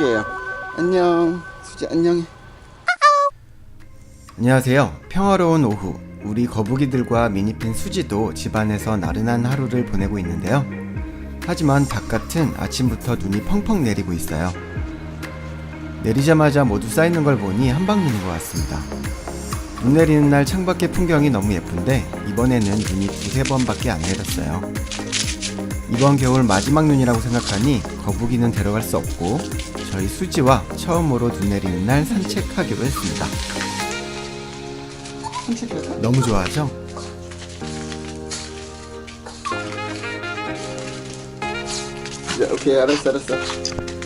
수지예요. 안녕. 수지 안녕해. 안녕하세요. 평화로운 오후. 우리 거북이들과 미니핀 수지도 집안에서 나른한 하루를 보내고 있는데요. 하지만 바깥은 아침부터 눈이 펑펑 내리고 있어요. 내리자마자 모두 쌓이는 걸 보니 한방 눈인 것 같습니다. 눈 내리는 날 창밖의 풍경이 너무 예쁜데 이번에는 눈이 두세 번밖에 안 내렸어요. 이번 겨울 마지막 눈이라고 생각하니 거북이는 데려갈 수 없고 저희 수지와 처음으로 눈 내리는 날 산책하기로 했습니다. 산책할까? 너무 좋아하죠? 자, 오케이 알았어 알았어.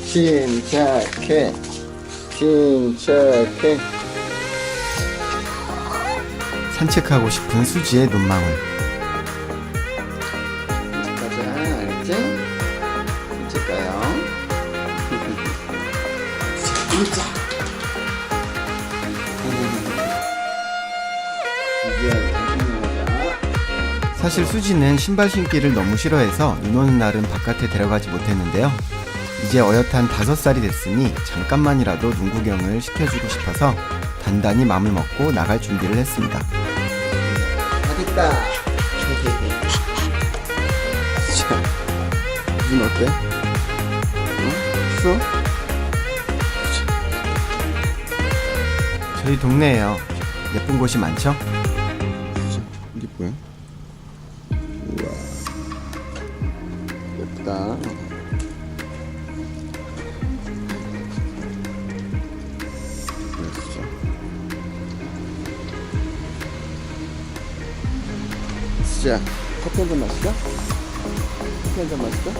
침착해. 침착해. 산책하고 싶은 수지의 눈망울. 가자 알았지? 사실 수지는 신발 신기를 너무 싫어해서 눈 오는 날은 바깥에 데려가지 못했는데요. 이제 어엿한 다섯 살이 됐으니 잠깐만이라도 눈 구경을 시켜주고 싶어서 단단히 마음을 먹고 나갈 준비를 했습니다. 다 됐다. 자, 눈 어때? 어? 추워? 저희 동네에요. 예쁜 곳이 많죠? 그랬어 수지야 커피 한 잔 마실까? 커피 한 잔 마실까?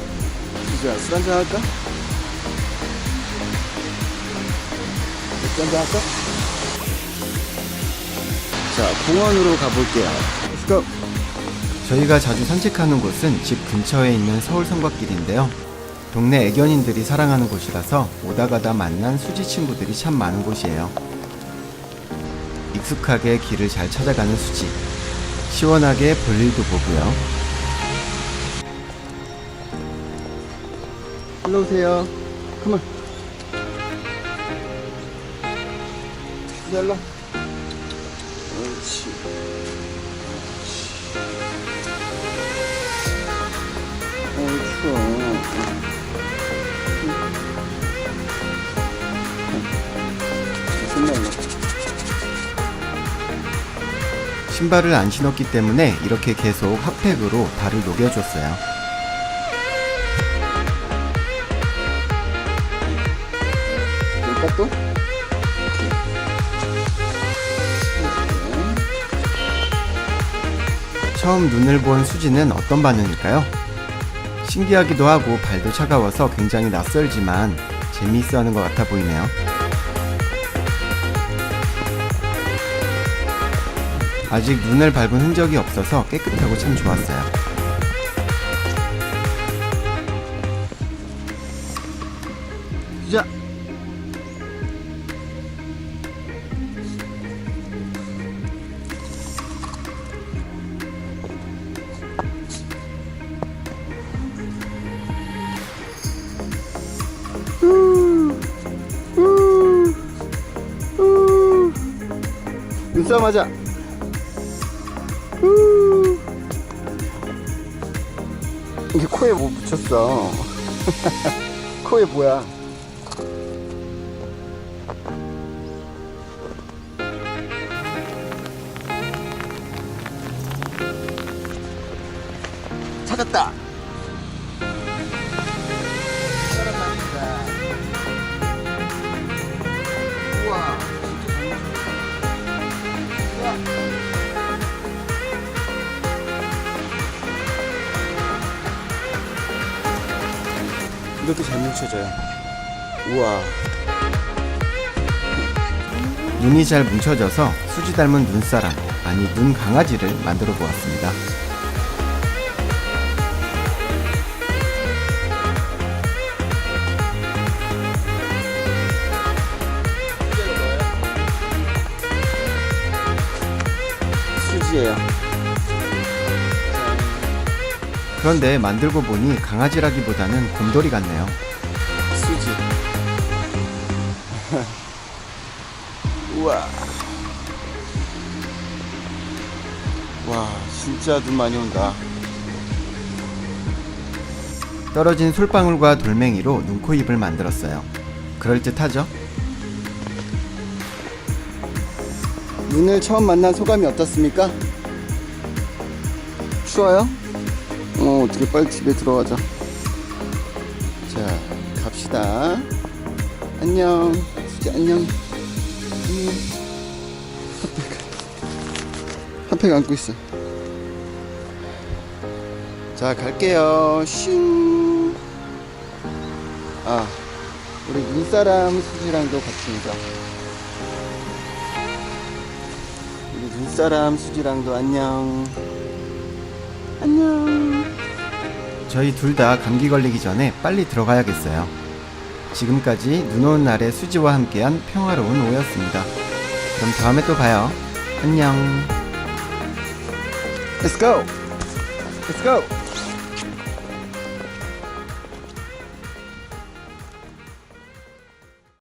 수지야 술 한잔 할까? 맥주 한잔 할까? 자 공원으로 가볼게요 Let's go 저희가 자주 산책하는 곳은 집 근처에 있는 서울 성곽길인데요. 동네 애견인들이 사랑하는 곳이라서 오다 가다 만난 수지 친구들이 참 많은 곳이에요. 익숙하게 길을 잘 찾아가는 수지. 시원하게 볼일도 보고요. 일로 오세요. 컴온. 일로. 옳지. 신발을 안 신었기 때문에 이렇게 계속 핫팩으로 발을 녹여줬어요. 또? 처음 눈을 본 수지는 어떤 반응일까요? 신기하기도 하고 발도 차가워서 굉장히 낯설지만 재미있어 하는 것 같아 보이네요. 아직 눈을 밟은 흔적이 없어서 깨끗하고 참 좋았어요. 자. 눈싸움 하자. 이게 코에 뭐 붙였어. 코에 뭐야? 찾았다. 이렇게 잘 뭉쳐져요. 우와. 눈이 잘 뭉쳐져서 수지 닮은 눈사람, 아니 눈 강아지를 만들어 보았습니다. 그런데 만들고 보니 강아지라기보다는 곰돌이 같네요. 수지. 우와. 와, 진짜 눈 많이 온다. 떨어진 솔방울과 돌멩이로 눈코입을 만들었어요. 그럴듯하죠? 눈을 처음 만난 소감이 어떻습니까? 추워요? 어, 어떻게 빨리 집에 들어가자. 자, 갑시다. 안녕. 수지 안녕. 핫팩, 핫팩 안고 있어. 자, 갈게요. 슝. 아, 우리 눈사람 수지랑도 같이 인자. 우리 눈사람 수지랑도 안녕. 안녕. 저희 둘 다 감기 걸리기 전에 빨리 들어가야겠어요. 지금까지 눈 오는 날의 수지와 함께한 평화로운 오후였습니다. 그럼 다음에 또 봐요. 안녕. Let's go. Let's go.